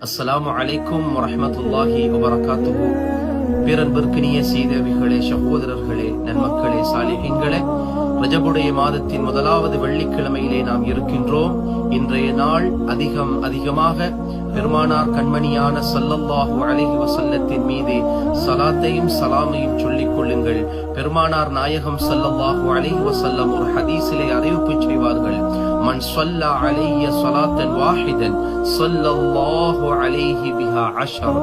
அஸ்லாம் அலைக்கும் வரமத்துல்லாஹி வபரகாத்துஹு. பேரன்பிற்கினிய சீதேவிகளே சகோதரர்களே நன்மக்களே சாலிகங்களே ரஜபுடைய மாதத்தின் முதலாவது வெள்ளிக்கிழமையிலே நாம் இருக்கின்றோம். இன்றைய நாள் அதிகம் அதிகமாக பெருமானார் கண்மணியான சல்லல்லாஹு அழகி வசல்லத்தின் மீது சலாத்தையும் சலாமையும் சொல்லிக் கொள்ளுங்கள். பெருமானார் நாயகம் சல்லல்லாஹு அழகி வசல்லம் ஒரு ஹதீஸிலே அறிவிப்பு செய்வார்கள். மண் ஸல்லா அலைய சலாத்தன் வாஹிதன் சொல்லல்லாஹு அலைஹி பிஹா அஷர்.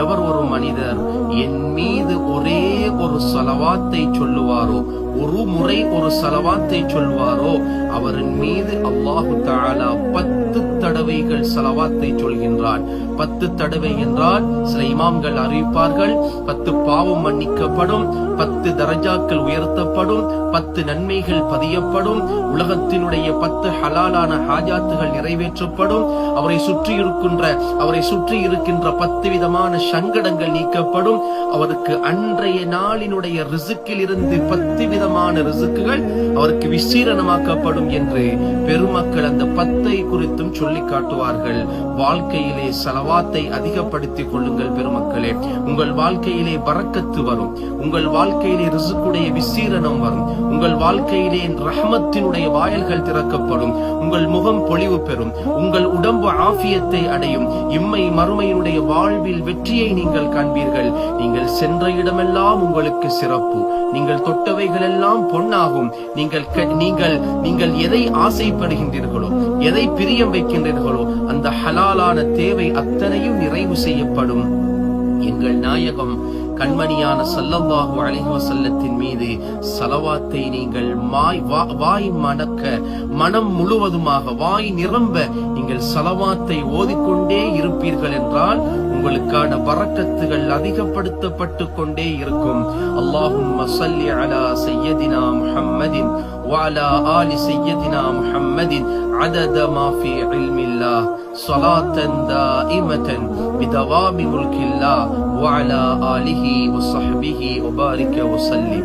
எவர் ஒரு மனிதர் என் மீது ஒரே ஒரு சலவாத்தை சொல்லுவாரோ ஒரு முறை ஒரு சலவாத்தை சொல்வாரோ அவரின் மீது அல்லாஹு தாலா பத்து தடவைகள் சலவாத்தை சொல்கின்றான். பத்து தடவை என்றால் சில இமாம்கள் அறிவிப்பார்கள் பத்து பாவம் மன்னிக்கப்படும் பத்து தரஜாக்கள் உயர்த்தப்படும் பத்து நன்மைகள் பதியப்படும் உலகத்தினுடைய பத்து ஹலாலான ஹாஜாத்துகள் நிறைவேற்றப்படும் அவரை சுற்றி இருக்கின்ற அவரை சுற்றி இருக்கின்ற பத்து விதமான சங்கடங்கள் நீக்கப்படும் அவருக்கு அன்றைய நாளினுடைய ரிசுக்கில் இருந்து பத்து விதமான ரிசுக்குகள் அவருக்கு விசீரணமாக்கப்படும் என்று பெருமக்கள் அந்த பத்தை குறித்தும் சொல்லி காட்டுவார்கள். வாழ்க்கையிலே செலவாத்தை அதிகப்படுத்திக் கொள்ளுங்கள் பெருமக்களே. உங்கள் வாழ்க்கையிலே பறக்கத்து வரும். உங்கள் வாழ்க்கையிலே ரிசுக்குடைய விசீரணம் வரும். உங்கள் வாழ்க்கையிலே ரஹமத்தினுடைய வாயல்கள் திறக்கப்படும். உங்கள் முகம் பொழிவு பெறும். உங்கள் உடம்பு ஆபியத்தை அடையும். இம்மை மறுமையினுடைய வாழ்வில் வெற்றியை நீங்கள் காண்பீர்கள். நீங்கள் சென்ற இடமெல்லாம் உங்களுக்கு சிறப்பு. நீங்கள் தொட்டவைகள் எல்லாம் பொன்னாகும். நீங்கள் நீங்கள் நீங்கள் எதை ஆசைப்படுகின்றீர்களோ எதை பிரியம் வைக்கின்றீர்களோ அந்த ஹலாலான தேவை அத்தனையும் நிறைவு செய்யப்படும். எங்கள் நாயகம் கண்மணியான சல்லல்லாஹு அலைஹி வஸல்லத்தின் மீது சலவாத்தை நீங்கள் மாய் வாய் மணக்க மனம் முழுவதுமாக வாய் நிரம்ப நீங்கள் சலவாத்தை ஓதிக்கொண்டே இருப்பீர்கள் என்றால் உங்களுக்கான பரக்கத்துகள் அதிகப்படுத்தப்பட்டு கொண்டே இருக்கும். அல்லாஹும் மசல்லி அலா சய்யதினா முஹம்மதின் وعلى آل سيدنا محمد عدد ما في علم الله صلاة دائمة بدوام ملك الله وعلى آله وصحبه وبارك وسلم.